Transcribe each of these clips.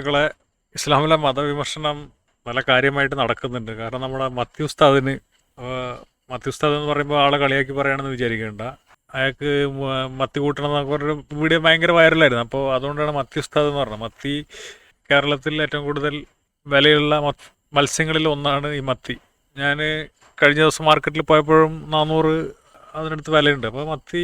സുഹൃത്തുക്കളെ ഇസ്ലാമിലെ മതവിമർശനം നല്ല കാര്യമായിട്ട് നടക്കുന്നുണ്ട്. കാരണം നമ്മുടെ മത്യുസ്താദിന് ഉസ്താദ് എന്ന് പറയുമ്പോൾ ആളെ കളിയാക്കി പറയുകയാണെന്ന് വിചാരിക്കേണ്ട. അയാൾക്ക് മത്തി കൂട്ടണം എന്നൊക്കെ പറഞ്ഞൊരു വീഡിയോ ഭയങ്കര വൈറലായിരുന്നു. അപ്പോൾ അതുകൊണ്ടാണ് മത്യുസ്താദ് എന്ന് പറഞ്ഞത്. മത്തി കേരളത്തിൽ ഏറ്റവും കൂടുതൽ വിലയുള്ള മത്സ്യങ്ങളിൽ ഒന്നാണ് ഈ മത്തി. ഞാൻ കഴിഞ്ഞ ദിവസം മാർക്കറ്റിൽ പോയപ്പോഴും നാനൂറ് അതിനടുത്ത് വിലയുണ്ട്. അപ്പോൾ മത്തി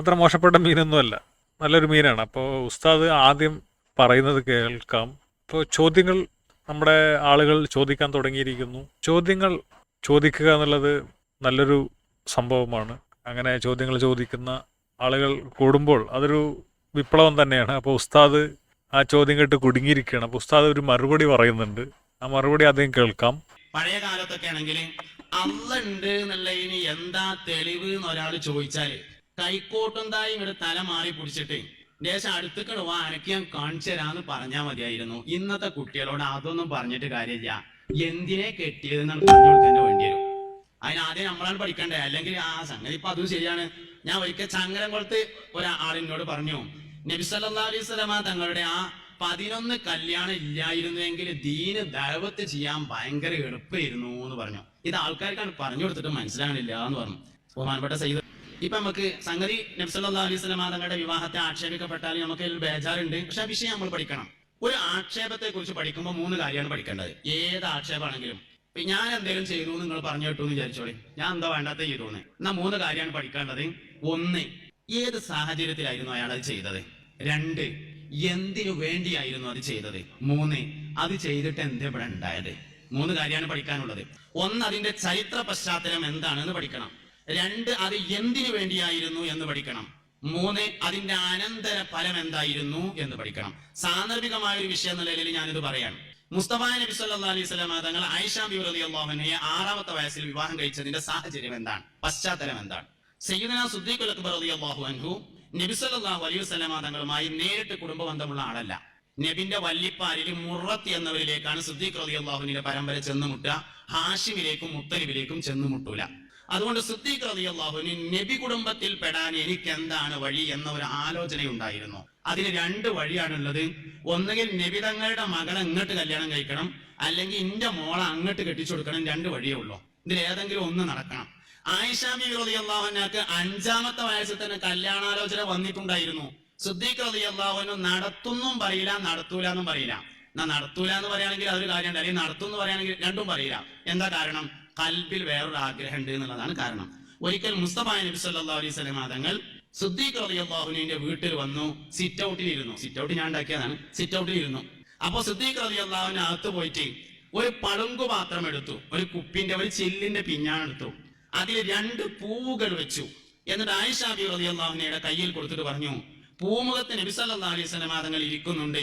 അത്ര മോശപ്പെട്ട മീനൊന്നുമല്ല. നല്ലൊരു മീനാണ്. അപ്പോൾ ഉസ്താദ് ആദ്യം പറയുന്നത് കേൾക്കാം. ഇപ്പോൾ ചോദ്യങ്ങൾ നമ്മുടെ ആളുകൾ ചോദിക്കാൻ തുടങ്ങിയിരിക്കുന്നു. ചോദ്യങ്ങൾ ചോദിക്കുക എന്നുള്ളത് നല്ലൊരു സംഭവമാണ്. അങ്ങനെ ചോദ്യങ്ങൾ ചോദിക്കുന്ന ആളുകൾ കൂടുമ്പോൾ അതൊരു വിപ്ലവം തന്നെയാണ്. അപ്പോൾ ഉസ്താദ് ആ ചോദ്യം കേട്ട് കുടുങ്ങിയിരിക്കുകയാണ്. അപ്പോൾ ഉസ്താദ് ഒരു മറുപടി പറയുന്നുണ്ട്. ആ മറുപടി ആദ്യം കേൾക്കാം. പഴയ കാലത്തൊക്കെ ആണെങ്കിൽ അല്ല ഉണ്ട് എന്നുള്ളതിന് എന്താ തെളിവ് എന്ന് ഒരാൾ ചോദിച്ചാൽ കൈക്കോട്ടും തായും ഇങ്ങോട്ട് തല മാറി പിടിച്ചിട്ട് ദേശം അടുത്തുക്കൾ വാ അനക്ക് ഞാൻ കാണിച്ചു തരാന്ന് പറഞ്ഞാൽ മതിയായിരുന്നു. ഇന്നത്തെ കുട്ടികളോട് അതൊന്നും പറഞ്ഞിട്ട് കാര്യമില്ല. എന്തിനെ കെട്ടിയതെന്നാണ് പറഞ്ഞു കൊടുക്കാൻ വേണ്ടി വരും. അതിനാദ്യം നമ്മളാണ് പഠിക്കണ്ടേ? അല്ലെങ്കിൽ ആ സംഗതി ഇപ്പൊ അതും ശരിയാണ്. ഞാൻ ഒരിക്കൽ ചങ്ങരംകുളത്ത് ഒരാളിനോട് പറഞ്ഞു നബി സല്ലല്ലാഹു അലൈഹി സ്വലമ തങ്ങളുടെ ആ പതിനൊന്ന് കല്യാണം ഇല്ലായിരുന്നുവെങ്കിൽ ദീന് ദൈവത്ത് ചെയ്യാൻ ഭയങ്കര എളുപ്പമായിരുന്നു എന്ന് പറഞ്ഞു. ഇത് ആൾക്കാർക്കാണ് പറഞ്ഞു കൊടുത്തിട്ട് മനസ്സിലാകണില്ല എന്ന് പറഞ്ഞു. ബഹുമാനപ്പെട്ട സയ്യിദ് ഇപ്പൊ നമുക്ക് സംഗതി നബി സല്ലല്ലാഹു അലൈഹി വസല്ലമ തങ്ങളുടെ വിവാഹത്തെ ആക്ഷേപിക്കപ്പെട്ടാൽ നമുക്ക് ബേജാറുണ്ട്. പക്ഷെ ആ വിഷയം നമ്മൾ പഠിക്കണം. ഒരു ആക്ഷേപത്തെ കുറിച്ച് പഠിക്കുമ്പോൾ മൂന്ന് കാര്യമാണ് പഠിക്കേണ്ടത്. ഏത് ആക്ഷേപമാണെങ്കിലും. ഞാൻ എന്തെങ്കിലും ചെയ്തു നിങ്ങൾ പറഞ്ഞു കേട്ടു എന്ന് വിചാരിച്ചോളി. ഞാൻ എന്താ വേണ്ടാത്ത ചെയ്തോന്ന്. എന്നാ മൂന്ന് കാര്യമാണ് പഠിക്കേണ്ടത്. ഒന്ന് ഏത് സാഹചര്യത്തിലായിരുന്നു അയാൾ അത് ചെയ്തത്? രണ്ട് എന്തിനു വേണ്ടിയായിരുന്നു അത് ചെയ്തത്? മൂന്ന് അത് ചെയ്തിട്ട് എന്താ ഇവിടെ ഉണ്ടായത്? മൂന്ന് കാര്യമാണ് പഠിക്കാനുള്ളത്. ഒന്ന് അതിന്റെ ചരിത്ര പശ്ചാത്തലം എന്താണെന്ന് പഠിക്കണം. രണ്ട് അത് എന്തിനു വേണ്ടിയായിരുന്നു എന്ന് പഠിക്കണം. മൂന്ന് അതിന്റെ അനന്തര ഫലം എന്തായിരുന്നു എന്ന് പഠിക്കണം. സാന്ദർഭികമായ ഒരു വിഷയം എന്ന നിലയിൽ ഞാനിത് പറയാണ്. മുസ്തഫ നബി സല്ലാ അലൈഹി വസല്ലം തങ്ങൾ ആയിഷാ ബി റളിയല്ലാഹു അൻഹയെ ആറാമത്തെ വയസ്സിൽ വിവാഹം കഴിച്ചതിന്റെ സാഹചര്യം എന്താണ്? പശ്ചാത്തലം എന്താണ്? സയ്യിദന സുദ്ദീഖുൽ അക്ബർ അള്ളാഹു അൻഹു നബി സല്ലാഹു അലൈഹി വസല്ലം തങ്ങളുമായി നേരിട്ട് കുടുംബ ബന്ധമുള്ള ആളല്ല. നബിന്റെ വല്ലിപ്പാരിൽ മുറത്ത് എന്നവരിലേക്കാണ് സുദ്ദീഖ് റളിയല്ലാഹുവിന്റെ പരമ്പര ചെന്നുമുട്ടുക. ഹാഷിമിലേക്കും മുത്തലിബിലേക്കും ചെന്നുമുട്ടൂല. അതുകൊണ്ട് സുദ്ദീഖ് റളിയല്ലാഹുവിന് നബി കുടുംബത്തിൽ പെടാൻ എനിക്ക് എന്താണ് വഴി എന്ന ഒരു ആലോചനയുണ്ടായിരുന്നു. അതിന് രണ്ട് വഴിയാണുള്ളത്. ഒന്നുകിൽ നബി തങ്ങളുടെ മകളെ ഇങ്ങോട്ട് കല്യാണം കഴിക്കണം അല്ലെങ്കിൽ ഇന്റെ മോളെ അങ്ങോട്ട് കെട്ടിച്ചു കൊടുക്കണം രണ്ട് വഴിയേ ഉള്ളൂ. ഇതിൽ ഏതെങ്കിലും ഒന്ന് നടക്കണം. ആയിഷാമി റളിയല്ലാഹുവിനക്ക് അഞ്ചാമത്തെ വയസ്സിൽ തന്നെ കല്യാണാലോചന വന്നിട്ടുണ്ടായിരുന്നു. സുദ്ദീഖ് റളിയല്ലാഹുവിന് നടത്തുന്നും പറയില്ല നടത്തൂല എന്നും പറയില്ല. എന്നാ നടത്തൂല എന്ന് പറയുകയാണെങ്കിൽ അതൊരു കാര്യമുണ്ട്. അല്ലെങ്കിൽ നടത്തും എന്ന് പറയുകയാണെങ്കിൽ രണ്ടും പറയില്ല. എന്താ കാരണം? കൽബിൽ വേറൊരു ആഗ്രഹം ഉണ്ട് എന്നുള്ളതാണ് കാരണം. ഒരിക്കൽ മുസ്തഫ നബി സല്ലാ അലൈഹി സ്വലം തങ്ങൾ സുദ്ദീഖ് റളിയല്ലാഹുവിന്റെ വീട്ടിൽ വന്നു സിറ്റ് ഔട്ടിൽ ഇരുന്നു സിറ്റ് ഔട്ട് ഞാൻ ഉണ്ടാക്കിയതാണ്. സിറ്റ് ഔട്ടിൽ ഇരുന്നു അപ്പൊ സുദ്ദീഖ് അലി അള്ളാഹുവിന് അകത്ത് പോയിട്ട് ഒരു പളുങ്കു പാത്രം എടുത്തു. ഒരു കുപ്പിന്റെ ഒരു ചില്ലിന്റെ പിഞ്ഞാണ് എടുത്തു. അതിൽ രണ്ട് പൂവുകൾ വെച്ചു. എന്നിട്ട് ആയിഷ ബി അള്ളാഹുനയുടെ കയ്യിൽ കൊടുത്തിട്ട് പറഞ്ഞു പൂമുഖത്ത് നബി സല്ലല്ലാഹു അലൈഹി വസല്ലം തങ്ങൾ ഇരിക്കുന്നുണ്ട്.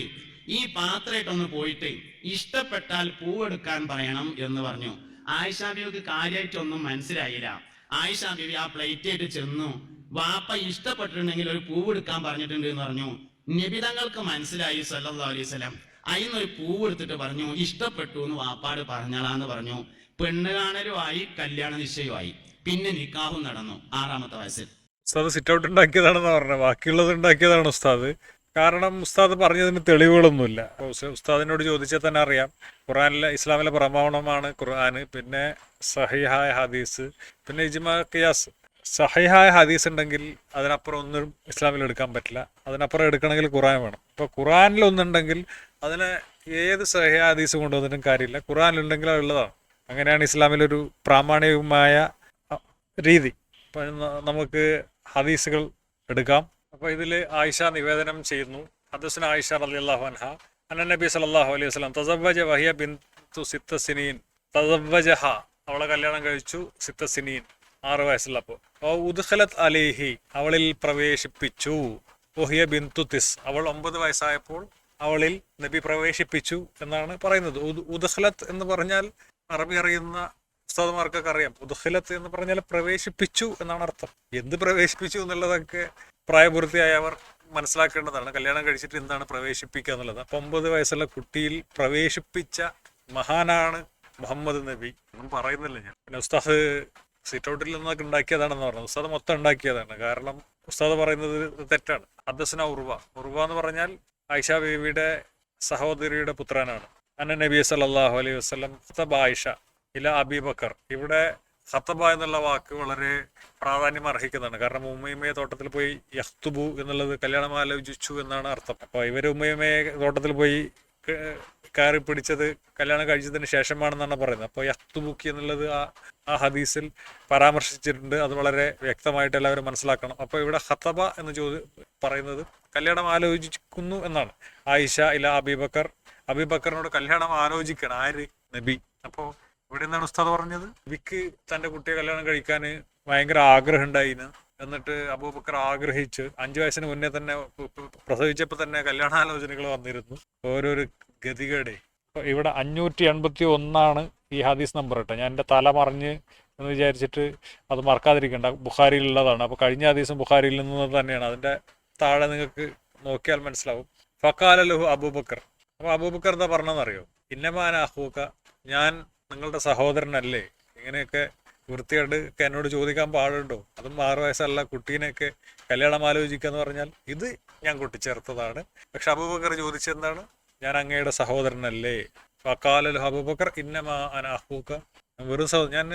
ഈ പാത്രമായിട്ടൊന്ന് പോയിട്ട് ഇഷ്ടപ്പെട്ടാൽ പൂവെടുക്കാൻ പറയണം എന്ന് പറഞ്ഞു. ആയിഷ ബിക്ക് കാര്യമായിട്ടൊന്നും മനസ്സിലായില്ല. ആയിഷാ ആ പ്ലേറ്റ് ആയിട്ട് ചെന്നു. വാപ്പ ഇഷ്ടപ്പെട്ടിട്ടുണ്ടെങ്കിൽ ഒരു പൂവ് എടുക്കാൻ പറഞ്ഞിട്ടുണ്ട് എന്ന് പറഞ്ഞു നിബിതങ്ങൾക്ക് മനസ്സിലായി സല്ലാ അലൈഹി വസല്ലം. അതിന്നൊരു പൂവ് എടുത്തിട്ട് പറഞ്ഞു ഇഷ്ടപ്പെട്ടു എന്ന് വാപ്പാട് പറഞ്ഞാളാന്ന് പറഞ്ഞു. പെണ്ണ് കാണലുമായി കല്യാണ നിശ്ചയമായി. പിന്നെ നിക്കാഹും നടന്നു ആറാമത്തെ വയസ്സിൽ. ഉസ്താദ് സിറ്റ് ഔട്ട് ഉണ്ടാക്കിയതാണെന്ന് പറഞ്ഞത് ബാക്കിയുള്ളത് ഉണ്ടാക്കിയതാണ് ഉസ്താദ്? കാരണം ഉസ്താദ് പറഞ്ഞതിന് തെളിവുകളൊന്നുമില്ല. ഉസ്താദിനോട് ചോദിച്ചാൽ തന്നെ അറിയാം. ഖുറാനിലെ ഇസ്ലാമിലെ പ്രമാണമാണ് ഖുർആൻ പിന്നെ സഹിഹായ ഹദീസ് പിന്നെ ഇജ്മാ ഖിയാസ്. സഹിഹായ ഹദീസ് ഉണ്ടെങ്കിൽ അതിനപ്പുറം ഒന്നും ഇസ്ലാമിൽ എടുക്കാൻ പറ്റില്ല. അതിനപ്പുറം എടുക്കണമെങ്കിൽ ഖുറാൻ വേണം. ഇപ്പോൾ ഖുറാനിൽ ഒന്നുണ്ടെങ്കിൽ അതിനെ ഏത് സഹിഹ ഹദീസ് കൊണ്ടുവന്നിട്ടും കാര്യമില്ല. ഖുറാനിലുണ്ടെങ്കിൽ അതുള്ളതാണ് അങ്ങനെയാണ് ഇസ്ലാമിലൊരു പ്രാമാണികമായ രീതി. നമുക്ക് ഹദീസുകൾ എടുക്കാം. അപ്പോൾ ഇതിൽ ആയിഷ നിവേദനം ചെയ്യുന്നു. ഹദസ്ന ആയിഷ അള്ളാഹു അൻഹ. അന്ന നബി സല്ലല്ലാഹു അലൈഹി വസല്ലം തസവ്വജ വഹിയ ബിന്തു സിത്ത സിനീൻ തസവ്വജഹ. അവളെ കല്യാണം കഴിച്ചു സിത്ത സിനീൻ ആറ് വയസ്സുള്ളപ്പോൾ അപ്പോൾ ഉദ്ഖലത് അലേഹി. അവളിൽ പ്രവേശിപ്പിച്ചു. ഒഹിയ ബിന്തു തിസ്. അവൾ ഒമ്പത് വയസ്സായപ്പോൾ അവളിൽ നബി പ്രവേശിപ്പിച്ചു എന്നാണ് പറയുന്നത്. ഉദ്- ഉദ്ഖലത്ത് എന്ന് പറഞ്ഞാൽ അറബി അറിയുന്ന ഉസ്താദുമാർക്കൊക്കെ അറിയാം. ഉദ്ഖലത്ത് എന്ന് പറഞ്ഞാൽ പ്രവേശിപ്പിച്ചു എന്നാണ് അർത്ഥം. എന്ത് പ്രവേശിപ്പിച്ചു എന്നുള്ളതൊക്കെ പ്രായപൂർത്തിയായവർ മനസ്സിലാക്കേണ്ടതാണ്. കല്യാണം കഴിച്ചിട്ട് എന്താണ് പ്രവേശിപ്പിക്കുക എന്നുള്ളത്. അപ്പം ഒമ്പത് വയസ്സുള്ള കുട്ടിയിൽ പ്രവേശിപ്പിച്ച മഹാനാണ് മുഹമ്മദ് നബി. ഒന്നും പറയുന്നില്ല ഞാൻ. പിന്നെ ഉസ്താദ് സീറ്റ് ഔട്ടിൽ നിന്നൊക്കെ ഉണ്ടാക്കിയതാണെന്ന് പറഞ്ഞു. ഉസ്താദ് മൊത്തം ഉണ്ടാക്കിയതാണ്. കാരണം ഉസ്താദ് പറയുന്നത് തെറ്റാണ്. അദ്ദേഹം ഉർവ ഉർവ എന്ന് പറഞ്ഞാൽ ആയിഷ ബീവിയുടെ സഹോദരിയുടെ പുത്രനാണ്. അന്ന നബി സല്ലാഹു അലൈഹി വസ്ലം ആയിഷ. ഇല അബീബക്കർ. ഇവിടെ ഖത്തബ എന്നുള്ള വാക്ക് വളരെ പ്രാധാന്യം അർഹിക്കുന്നതാണ്. കാരണം ഉമ്മയമ്മയെ തോട്ടത്തിൽ പോയി യഹ്തുബു എന്നുള്ളത് കല്യാണം ആലോചിച്ചു എന്നാണ് അർത്ഥം. അപ്പോൾ ഇവർ ഉമ്മയമ്മയെ തോട്ടത്തിൽ പോയി കയറി പിടിച്ചത് കല്യാണം കഴിച്ചതിന് ശേഷമാണെന്നാണ് പറയുന്നത്. അപ്പോൾ യഹ്തുബുക്കി എന്നുള്ളത് ആ ആ ഹദീസിൽ പരാമർശിച്ചിട്ടുണ്ട്. അത് വളരെ വ്യക്തമായിട്ട് എല്ലാവരും മനസ്സിലാക്കണം. അപ്പോൾ ഇവിടെ ഖത്തബ എന്ന് ചോദി പറയുന്നത് കല്യാണം ആലോചിക്കുന്നു എന്നാണ്. ആയിഷ ഇല അബീബക്കർ. അബീബക്കറിനോട് കല്യാണം ആലോചിക്കണം. ആര്? നബി. അപ്പോൾ ഇവിടെ എന്താണ് ഉസ്താദ് പറഞ്ഞത്? വിക്ക് തന്റെ കുട്ടിയെ കല്യാണം കഴിക്കാൻ ഭയങ്കര ആഗ്രഹം ഉണ്ടായിന് എന്നിട്ട് അബൂബക്കർ ആഗ്രഹിച്ച് അഞ്ചു വയസ്സിന് മുന്നേ തന്നെ പ്രസവിച്ചപ്പോൾ തന്നെ കല്യാണാലോചനകൾ വന്നിരുന്നു. ഓരോരു ഗതികേടെ. ഇവിടെ അഞ്ഞൂറ്റി എൺപത്തി ഒന്നാണ് ഈ ഹദീസ് നമ്പർ കേട്ടോ. ഞാൻ എന്റെ തല മറിഞ്ഞ് എന്ന് വിചാരിച്ചിട്ട് അത് മറക്കാതിരിക്കണ്ട. ബുഖാരിയിലുള്ളതാണ് അപ്പോൾ കഴിഞ്ഞ ഹദീസും ബുഖാരിയിൽ നിന്ന് തന്നെയാണ്. അതിന്റെ താഴെ നിങ്ങൾക്ക് നോക്കിയാൽ മനസ്സിലാവും. ഫക്കാലലുഹു അബൂബക്കർ. അപ്പോൾ അബൂബക്കർ എന്താ പറഞ്ഞതെന്നറിയോ? ഇന്നമാന അഹൂക്ക. ഞാൻ നിങ്ങളുടെ സഹോദരനല്ലേ? ഇങ്ങനെയൊക്കെ വൃത്തിയായിട്ട് എന്നോട് ചോദിക്കാൻ പാടുണ്ടോ? അതും ആറു വയസ്സല്ല കുട്ടീനെയൊക്കെ കല്യാണം ആലോചിക്കുക എന്ന് പറഞ്ഞാൽ ഇത് ഞാൻ കൂട്ടിച്ചേർത്തതാണ്. പക്ഷെ അബൂബക്കർ ചോദിച്ചെന്താണ്? ഞാൻ അങ്ങയുടെ സഹോദരനല്ലേ? ഫക്കാലൽ അബൂബക്കർ ഇന്നമാ അന വെറും സഹോ ഞാൻ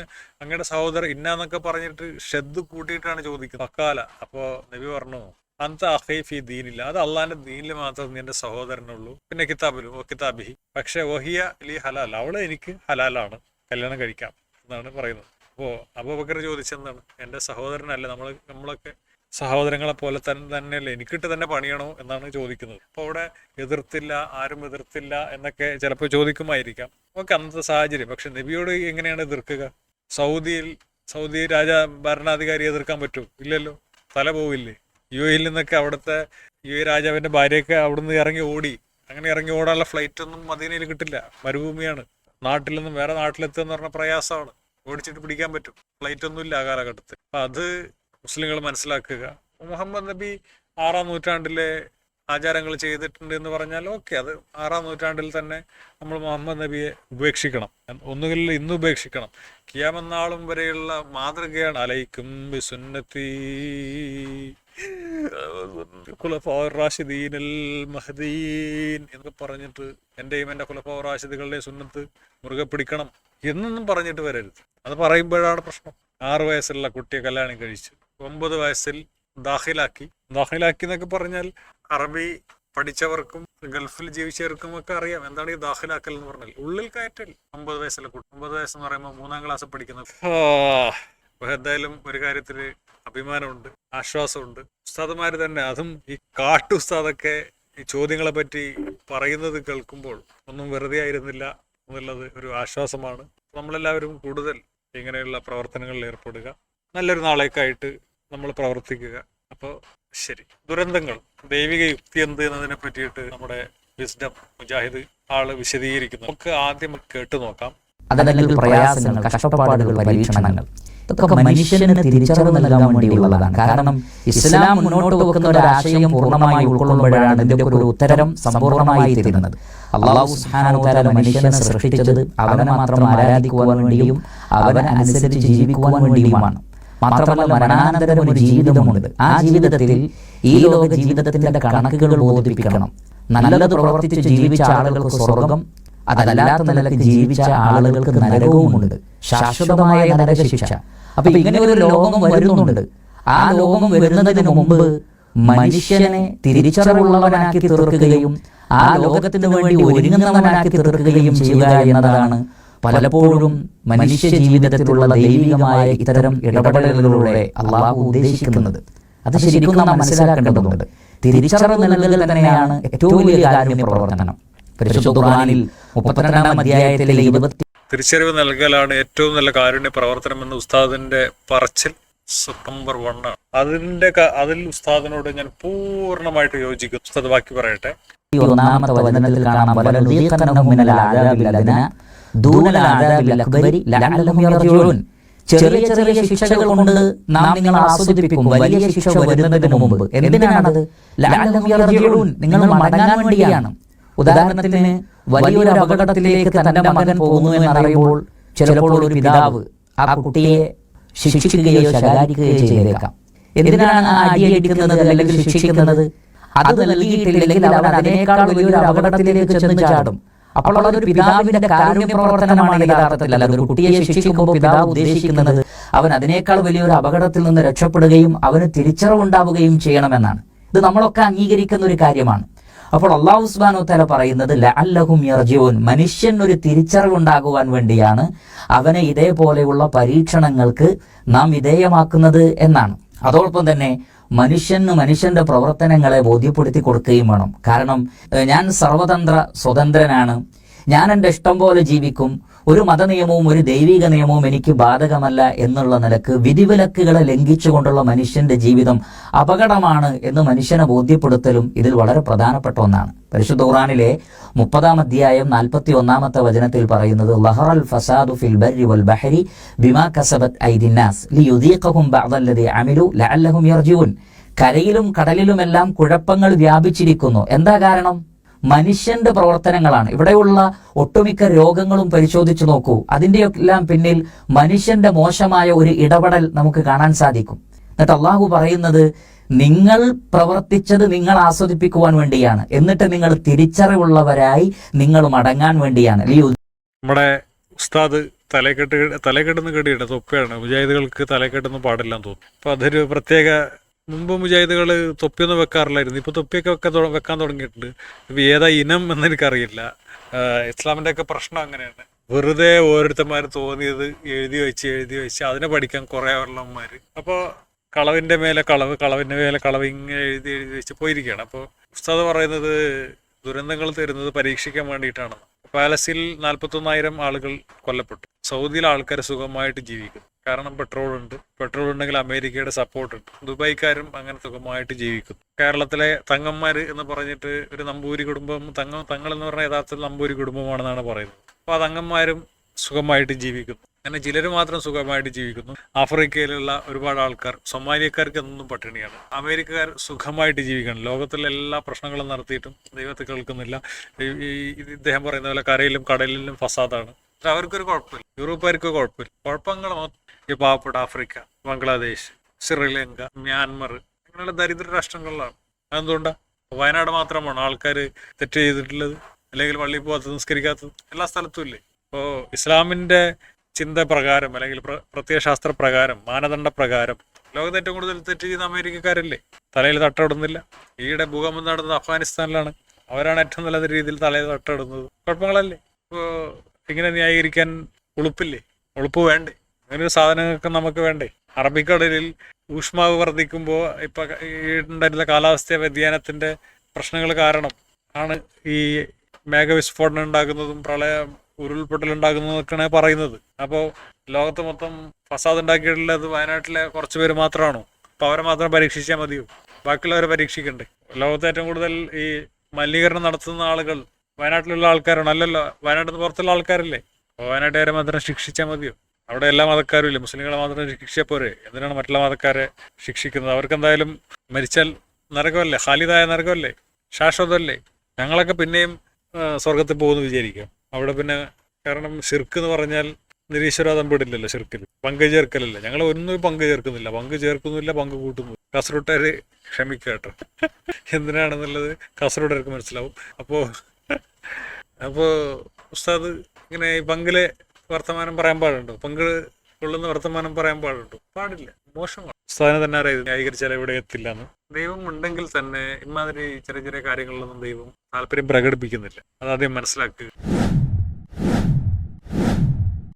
അങ്ങയുടെ സഹോദരൻ ഇന്നാന്നൊക്കെ പറഞ്ഞിട്ട് ഷെദ് കൂട്ടിയിട്ടാണ് ചോദിക്കുന്നത്. ഫക്കാല അപ്പോൾ നബി പറഞ്ഞു അന്ത അഹൈഫി ദീനില്ല. അത് അള്ളാന്റെ ദീനിൽ മാത്രം നീ എന്റെ സഹോദരനുള്ളൂ. പിന്നെ കിതാബിലും ഓ കിതാബിഹി. പക്ഷെ വഹിയ ലി ഹലാൽ. അവളെ എനിക്ക് ഹലാലാണ്. കല്യാണം കഴിക്കാം എന്നാണ് പറയുന്നത്. അപ്പോ അബൂബക്കർ ചോദിച്ചെന്താണ്? എന്റെ സഹോദരനല്ല നമ്മൾ നമ്മളൊക്കെ സഹോദരങ്ങളെ പോലെ തന്നെ തന്നെയല്ലേ? എനിക്കിട്ട് തന്നെ പണിയണോ എന്നാണ് ചോദിക്കുന്നത്. അപ്പോൾ അവിടെ എതിർത്തില്ല ആരും എതിർത്തില്ല എന്നൊക്കെ ചിലപ്പോൾ ചോദിക്കുമായിരിക്കാം. ഓക്കെ അന്നത്തെ സാഹചര്യം. പക്ഷെ നബിയോട് എങ്ങനെയാണ് എതിർക്കുക? സൗദിയിൽ സൗദി രാജ ഭരണാധികാരി എതിർക്കാൻ പറ്റുമോ ഇല്ലല്ലോ. തല പോവില്ലേ? യു എയിൽ നിന്നൊക്കെ അവിടുത്തെ യു എ രാജാവിന്റെ ഭാര്യയൊക്കെ അവിടുന്ന് ഇറങ്ങി ഓടി. അങ്ങനെ ഇറങ്ങി ഓടാനുള്ള ഫ്ലൈറ്റ് ഒന്നും മദീനയിൽ കിട്ടില്ല. മരുഭൂമിയാണ്. നാട്ടിൽ നിന്നും വേറെ നാട്ടിലെത്തുക എന്ന് പറഞ്ഞ പ്രയാസമാണ്. ഓടിച്ചിട്ട് പിടിക്കാൻ പറ്റും. ഫ്ലൈറ്റ് ഒന്നും ഇല്ല ആ കാലഘട്ടത്തിൽ. അപ്പൊ അത് മുസ്ലിങ്ങൾ മനസ്സിലാക്കുക. മുഹമ്മദ് നബി ആറാം നൂറ്റാണ്ടിലെ ആചാരങ്ങൾ ചെയ്തിട്ടുണ്ട് എന്ന് പറഞ്ഞാൽ ഓക്കെ അത് ആറാം നൂറ്റാണ്ടിൽ തന്നെ നമ്മൾ മുഹമ്മദ് നബിയെ ഉപേക്ഷിക്കണം. ഒന്നുകിൽ ഇന്ന് ഉപേക്ഷിക്കണം. കിയാമെന്നാളും വരെയുള്ള മാതൃകയാണ്. അലൈക്കും ബിസുന്നത്തി. ഖുലഫാഉർ റാഷിദീനൽ എന്ന് പറഞ്ഞിട്ട് എന്റെയും എന്റെ കുലഫാ റാഷിദുകളുടെ സുന്നത്ത് മുറുകെ പിടിക്കണം എന്നൊന്നും പറഞ്ഞിട്ട് വരരുത്. അത് പറയുമ്പോഴാണ് പ്രശ്നം. ആറ് വയസ്സുള്ള കുട്ടിയെ കല്യാണം കഴിച്ച് ഒമ്പത് വയസ്സിൽ ദാഹിലാക്കി ദാഹിലാക്കി എന്നൊക്കെ പറഞ്ഞാൽ അറബി പഠിച്ചവർക്കും ഗൾഫിൽ ജീവിച്ചവർക്കും ഒക്കെ അറിയാം. എന്താണ് ഈ ദാഹിലാക്കൽ എന്ന് പറഞ്ഞാൽ? ഉള്ളിൽ കയറ്റൽ. ഒമ്പത് വയസ്സുള്ള കുട്ടി ഒമ്പത് വയസ്സെന്ന് പറയുമ്പോൾ മൂന്നാം ക്ലാസ് പഠിക്കുന്ന അപ്പൊ എന്തായാലും ഒരു കാര്യത്തിൽ അഭിമാനമുണ്ട് ആശ്വാസമുണ്ട്. ഉസ്താദുമാർ തന്നെ അതും ഈ കാട്ടു ഉസ്താദൊക്കെ ഈ ചോദ്യങ്ങളെ പറ്റി പറയുന്നത് കേൾക്കുമ്പോൾ ഒന്നും വെറുതെ ആയിരുന്നില്ല എന്നുള്ളത് ഒരു ആശ്വാസമാണ്. നമ്മളെല്ലാവരും കൂടുതൽ ഇങ്ങനെയുള്ള പ്രവർത്തനങ്ങളിൽ ഏർപ്പെടുക. നല്ലൊരു നാളേക്കായിട്ട് നമ്മൾ പ്രവർത്തിക്കുക. അപ്പോൾ ശരി. ദുരന്തങ്ങൾ ദൈവിക യുക്തി എന്ത് എന്നതിനെ പറ്റിയിട്ട് നമ്മുടെ വിസ്ഡം മുജാഹിദ് ആൾ വിശദീകരിക്കുന്നു. നമുക്ക് ആദ്യം കേട്ടു നോക്കാം. പ്രയാസങ്ങൾ കഷ്ടപ്പാടുകൾ പരീക്ഷണങ്ങൾ. ഇതൊക്കെ മനുഷ്യന് തിരിച്ചറിവ് നൽകാൻ വേണ്ടിയുള്ളതാണ്. കാരണം ഇസ്ലാം മുന്നോട്ട് വെക്കുന്ന ഒരു ആശയം പൂർണമായി ഉൾക്കൊള്ളുമ്പോഴാണ് ഇതിന്റെ ഒരു ഉത്തരം സമ്പൂർണമായി തീരുന്നത്. അള്ളാഹു മനുഷ്യനെ സൃഷ്ടിച്ചത് അവനെ മാത്രം ആരാധിക്കുവാൻ വേണ്ടിയും അവനെ അനുസരിച്ച് ജീവിക്കുവാൻ വേണ്ടിയുമാണ്. മാത്രമല്ല മരണാനന്തരം ഒരു ജീവിതമുണ്ട്. ആ ജീവിതത്തിൽ ഈ ലോക ജീവിതത്തിന്റെ കണക്കുകൾ ബോധിപ്പിക്കണം. നല്ലത് പ്രവർത്തിച്ച് ജീവിച്ച ആളുകൾക്ക് സ്വർഗം അതല്ലാത്ത നിലയ്ക്ക് ജീവിച്ച ആളുകൾക്ക് നരകവുമുണ്ട്. ശാശ്വതമായ നരകശിക്ഷ അപ്പൊ ഇങ്ങനെ ഒരു ലോകം വരുന്നുണ്ട്. ആ ലോകം വരുന്നതിന് മുമ്പ് മനുഷ്യനെ തിരിച്ചറിവുള്ളവനാക്കി തീർക്കുകയും ആ ലോകത്തിന് വേണ്ടി ഒരുങ്ങുന്നവനാക്കി തീർക്കുകയും ചെയ്യുക എന്നതാണ് പലപ്പോഴും മനുഷ്യ ജീവിതത്തിലുള്ള ദൈവികമായ ഇത്തരം ഇടപെടലുകളിലൂടെ അള്ളാഹു ഉദ്ദേശിക്കുന്നത്. അത് ശരിക്കും നാം മനസ്സിലാക്കേണ്ടതുണ്ട്. തിരിച്ചറിവ് നൽകൽ തന്നെയാണ് ഏറ്റവും വലിയ കാരുണ്യ പ്രവർത്തനം പരിശുദ്ധ ഖുർആനിൽ മുപ്പത്തിരണ്ടാം അധ്യായത്തിലെ ഇരുപത്തി തിരിച്ചറിവ് നൽകലാണ് ഏറ്റവും നല്ല കാരുണ്യ പ്രവർത്തനം എന്ന ഉസ്താദിന്റെ പറച്ചിൽ സെപ്റ്റംബർ വണ്ണാണ് അതിന്റെ ക- അതിൽ ഉസ്താദിനോട് ഞാൻ പൂർണമായിട്ട് യോജിക്കും ഉസ്താദ് ബാക്കി പറയട്ടെ. ഒന്നാമത്തെ വചനത്തിൽ കാണാം ചെറിയ ചെറിയ ശിക്ഷകൾ കൊണ്ട് നാം നിങ്ങൾ ആസ്വദിപ്പിക്കും. വലിയ ശിക്ഷ വരുന്നതിന് മുമ്പ്. എന്തിനാണത്? നിങ്ങൾ മടങ്ങാൻ വേണ്ടിയാണ്. ഉദാഹരണത്തിന് വലിയൊരു അപകടത്തിലേക്ക് തന്റെ മകൻ പോകുന്നു എന്നറിയുമ്പോൾ ചിലപ്പോൾ ഒരു പിതാവ് ആ കുട്ടിയെ ശിക്ഷിക്കുകയോ ശകാരിക്കുകയോ ചെയ്തേക്കാം. എന്തിനാണ് ആ അടിയടിക്കുന്നത് അല്ലെങ്കിൽ ശിക്ഷിക്കുന്നത്? അത് നൽകിയിട്ടില്ലെങ്കിൽ അവർ അതിനേക്കാൾ വലിയൊരു അപകടത്തിലേക്ക് ചെന്ന് ചാടും. അപ്പോൾ അതൊരു പിതാവിന്റെ കാരുണ്യ പ്രവർത്തനമാണ് യഥാർത്ഥത്തിൽ. അല്ല ഒരു കുട്ടിയെ ശിക്ഷിക്കുമ്പോൾ പിതാവ് ഉദ്ദേശിക്കുന്നത് അവൻ അതിനേക്കാൾ വലിയൊരു അപകടത്തിൽ നിന്ന് രക്ഷപ്പെടുകയും അവന് തിരിച്ചറിവുണ്ടാവുകയും ചെയ്യണമെന്നാണ്. ഇത് നമ്മളൊക്കെ അംഗീകരിക്കുന്ന ഒരു കാര്യമാണ്. അപ്പോൾ അള്ളാഹു സുബ്ഹാനഹു തല പറയുന്നത് ലഅല്ലഹും യർജിയോൻ മനുഷ്യൻ ഒരു തിരിച്ചറിവുണ്ടാകുവാൻ വേണ്ടിയാണ് അവനെ ഇതേപോലെയുള്ള പരീക്ഷണങ്ങൾക്ക് നാം വിധേയമാക്കുന്നത് എന്നാണ്. അതോടൊപ്പം തന്നെ മനുഷ്യന് മനുഷ്യന്റെ പ്രവർത്തനങ്ങളെ ബോധ്യപ്പെടുത്തി കൊടുക്കുകയും വേണം. കാരണം ഞാൻ സർവതന്ത്ര സ്വതന്ത്രനാണ്. ഞാൻ എന്റെ ഇഷ്ടം പോലെ ജീവിക്കും. ഒരു മതനിയമവും ഒരു ദൈവിക നിയമവും എനിക്ക് ബാധകമല്ല എന്നുള്ള നിലയ്ക്ക് വിധിവിലക്കുകളെ ലംഘിച്ചുകൊണ്ടുള്ള മനുഷ്യന്റെ ജീവിതം അപകടമാണ് എന്ന് മനുഷ്യനെ ബോധ്യപ്പെടുത്തലും ഇതിൽ വളരെ പ്രധാനപ്പെട്ട ഒന്നാണ്. പരിശുദ്ധ ഖുറാനിലെ മുപ്പതാം അധ്യായം നാൽപ്പത്തി ഒന്നാമത്തെ വചനത്തിൽ പറയുന്നത് ലഹറൽ ഫസാദു ഫിൽ ബർരി വൽ ബഹരി ബിമാ കസബത് ഐദിന്നാസ് ലിയുദീഖഹും ബഅദല്ലദി അമിലു ലഅല്ലഹും യർജിഉൻ കരയിലും കടലിലുമെല്ലാം കുഴപ്പങ്ങൾ വ്യാപിച്ചിരിക്കുന്നു. എന്താ കാരണം? മനുഷ്യന്റെ പ്രവർത്തനങ്ങളാണ്. ഇവിടെയുള്ള ഒട്ടുമിക്ക രോഗങ്ങളും പരിശോധിച്ചു നോക്കൂ. അതിന്റെയെല്ലാം പിന്നിൽ മനുഷ്യന്റെ മോശമായ ഒരു ഇടപെടൽ നമുക്ക് കാണാൻ സാധിക്കും. എന്നിട്ട് അള്ളാഹു പറയുന്നത് നിങ്ങൾ പ്രവർത്തിച്ചത് നിങ്ങൾ ആസ്വദിപ്പിക്കുവാൻ വേണ്ടിയാണ്. എന്നിട്ട് നിങ്ങൾ തിരിച്ചറിവുള്ളവരായി നിങ്ങൾ മടങ്ങാൻ വേണ്ടിയാണ്. നമ്മുടെ ഉസ്താദ് തലക്കെട്ട് തലക്കെട്ടെന്ന് കേട്ടിട്ട് തൊപ്പയാണ്. മുജാഹിദുകൾക്ക് തലക്കെട്ടൊന്നും പാടില്ലാന്ന് തോന്നുന്നു. അപ്പൊ അതൊരു പ്രത്യേക മുമ്പ് മുജാഹിദുകൾ തൊപ്പിയൊന്നും വെക്കാറില്ലായിരുന്നു. ഇപ്പൊ തൊപ്പിയൊക്കെ വെക്കാൻ വെക്കാൻ തുടങ്ങിയിട്ടുണ്ട്. ഇപ്പൊ ഏതാ ഇനം എന്ന് എനിക്കറിയില്ല ഒക്കെ പ്രശ്നം അങ്ങനെയാണ്. വെറുതെ ഓരോരുത്തന്മാർ തോന്നിയത് എഴുതി വെച്ച് എഴുതി വെച്ച് അതിനെ പഠിക്കാൻ കുറെ വെള്ളന്മാര് അപ്പോൾ കളവിന്റെ മേലെ കളവ് കളവിന്റെ മേലെ കളവ് ഇങ്ങനെ എഴുതി എഴുതി വെച്ച് പോയിരിക്കുകയാണ്. അപ്പോൾ ഉസ്താദ് പറയുന്നത് ദുരന്തങ്ങൾ തരുന്നത് പരീക്ഷിക്കാൻ വേണ്ടിയിട്ടാണ് പാലസിൽ നാൽപ്പത്തൊന്നായിരം ആളുകൾ കൊല്ലപ്പെട്ടു. സൗദിയിലെ ആൾക്കാർ സുഖമായിട്ട് ജീവിക്കുന്നു. കാരണം പെട്രോൾ ഉണ്ട് പെട്രോൾ ഉണ്ടെങ്കിൽ അമേരിക്കയുടെ സപ്പോർട്ട് ഉണ്ട് ദുബായിക്കാരും അങ്ങനെ സുഖമായിട്ട് ജീവിക്കുന്നു. കേരളത്തിലെ തങ്ങന്മാർ എന്ന് പറഞ്ഞിട്ട് ഒരു നമ്പൂരി കുടുംബം തങ്ങ തങ്ങൾ എന്ന് പറഞ്ഞാൽ യഥാർത്ഥത്തിൽ നമ്പൂരി കുടുംബമാണെന്നാണ് പറയുന്നത്. അപ്പോൾ ആ തങ്ങന്മാരും സുഖമായിട്ട് ജീവിക്കുന്നു. അങ്ങനെ ചിലർ മാത്രം സുഖമായിട്ട് ജീവിക്കുന്നു. ആഫ്രിക്കയിലുള്ള ഒരുപാട് ആൾക്കാർ സൊമാലിയക്കാർക്ക് എന്നും പട്ടിണിയാണ്. അമേരിക്കക്കാർ സുഖമായിട്ട് ജീവിക്കണം. ലോകത്തിലെ എല്ലാ പ്രശ്നങ്ങളും നടത്തിയിട്ടും ദൈവത്തെ കേൾക്കുന്നില്ല. ഇദ്ദേഹം പറയുന്ന പോലെ കരയിലും കടലിലും ഫസാദാണ്. അവർക്കൊരു കുഴപ്പമില്ല. യൂറോപ്പുകാർക്ക് കുഴപ്പമില്ല. കുഴപ്പങ്ങൾ ഈ പാവപ്പെട്ട ആഫ്രിക്ക ബംഗ്ലാദേശ് ശ്രീലങ്ക മ്യാൻമർ അങ്ങനെയുള്ള ദരിദ്ര രാഷ്ട്രങ്ങളിലാണ്. അതെന്തുകൊണ്ടാണ് വയനാട് മാത്രമാണ് ആൾക്കാർ തെറ്റ് ചെയ്തിട്ടുള്ളത്? അല്ലെങ്കിൽ പള്ളിയിൽ പോകാത്തത് നിസ്കരിക്കാത്തത്? എല്ലാ സ്ഥലത്തും ഇല്ലേ? ഇപ്പോൾ ഇസ്ലാമിന്റെ ചിന്ത പ്രകാരം അല്ലെങ്കിൽ പ്ര- പ്രത്യയശാസ്ത്ര പ്രകാരം മാനദണ്ഡ പ്രകാരം ലോകത്ത് ഏറ്റവും കൂടുതൽ തെറ്റ് ചെയ്യുന്ന അമേരിക്കക്കാരല്ലേ? തലയിൽ തട്ടമിടുന്നില്ല. ഈയിടെ ഭൂകമ്പം നടന്നത് അഫ്ഗാനിസ്ഥാനിലാണ്. അവരാണ് ഏറ്റവും നല്ല രീതിയിൽ തലയിൽ തട്ടമിടുന്നത്. കുഴപ്പങ്ങളല്ലേ? ഇപ്പോൾ ഇങ്ങനെ ന്യായീകരിക്കാൻ ഉളുപ്പില്ലേ? ഉളുപ്പ് വേണ്ടേ? അങ്ങനെ ഒരു സാധനങ്ങൾക്ക് നമുക്ക് വേണ്ടേ? അറബിക്കടലിൽ ഊഷ്മാവ് വർദ്ധിക്കുമ്പോൾ ഇപ്പൊ ഉണ്ടായിരുന്ന കാലാവസ്ഥ വ്യതിയാനത്തിന്റെ പ്രശ്നങ്ങൾ കാരണം ആണ് ഈ മേഘവിസ്ഫോടനം ഉണ്ടാകുന്നതും പ്രളയ ഉരുൾപൊട്ടൽ ഉണ്ടാകുന്നതൊക്കെയാണ് പറയുന്നത്. അപ്പോൾ ലോകത്ത് മൊത്തം ഫസാദ് ഉണ്ടാക്കിയിട്ടുള്ളത് വയനാട്ടിലെ കുറച്ച് പേര് മാത്രമാണോ? അപ്പോൾ അവരെ മാത്രം പരീക്ഷിച്ചാൽ മതിയോ? ബാക്കിയുള്ളവരെ പരീക്ഷിക്കണ്ടേ? ലോകത്ത് ഏറ്റവും കൂടുതൽ ഈ മലിനീകരണം നടത്തുന്ന ആളുകൾ വയനാട്ടിലുള്ള ആൾക്കാരാണ്. അല്ലല്ലോ വയനാട്ടിൽ പുറത്തുള്ള ആൾക്കാരല്ലേ? അപ്പോൾ വയനാട്ടുകാരെ മാത്രം ശിക്ഷിച്ചാൽ മതിയോ? അവിടെ എല്ലാ മതക്കാരും ഇല്ല? മുസ്ലിങ്ങളെ മാത്രം ശിക്ഷിച്ചാൽ പോരെ? എന്തിനാണ് മറ്റുള്ള മതക്കാരെ ശിക്ഷിക്കുന്നത്? അവർക്ക് എന്തായാലും മരിച്ചാൽ നരകമല്ലേ? ഖാലിദായ നരകമല്ലേ? ശാശ്വതമല്ലേ? ഞങ്ങളൊക്കെ പിന്നെയും സ്വർഗത്തിൽ പോകുമെന്ന് വിചാരിക്കാം. അവിടെ പിന്നെ കാരണം ഷിർക്ക് എന്ന് പറഞ്ഞാൽ നിരീശ്വരാതം പെടില്ലല്ലോ ഷിർക്കിൽ പങ്ക് ചേർക്കലല്ല? ഞങ്ങൾ ഒന്നും പങ്ക് ചേർക്കുന്നില്ല. പങ്ക് ചേർക്കുന്നില്ല പങ്ക് കൂട്ടുന്നു. കാസർഗോട്ടുകാർ ക്ഷമിക്കുക കേട്ടോ. എന്തിനാണെന്നുള്ളത് കാസർഗോട്ടുകാർക്ക് മനസ്സിലാവും. അപ്പോൾ അപ്പോൾ ഉസ്താദ് ഇങ്ങനെ ഈ പങ്കിലെ വർത്തമാനം പറയാൻ പാടുണ്ടോ? പങ്ക് കൊള്ളുന്ന വർത്തമാനം പറയാൻ പാടുണ്ടോ? പാടില്ല. മോശമാണ് ഉസ്താദിനെ തന്നെ അറിയാം ന്യായീകരിച്ചാൽ ഇവിടെ എത്തില്ല എന്ന്. ദൈവം ഉണ്ടെങ്കിൽ തന്നെ ഇമാതിരി ചെറിയ ചെറിയ കാര്യങ്ങളിലൊന്നും ദൈവം താല്പര്യം പ്രകടിപ്പിക്കുന്നില്ല. അതാദ്യം മനസ്സിലാക്കുക.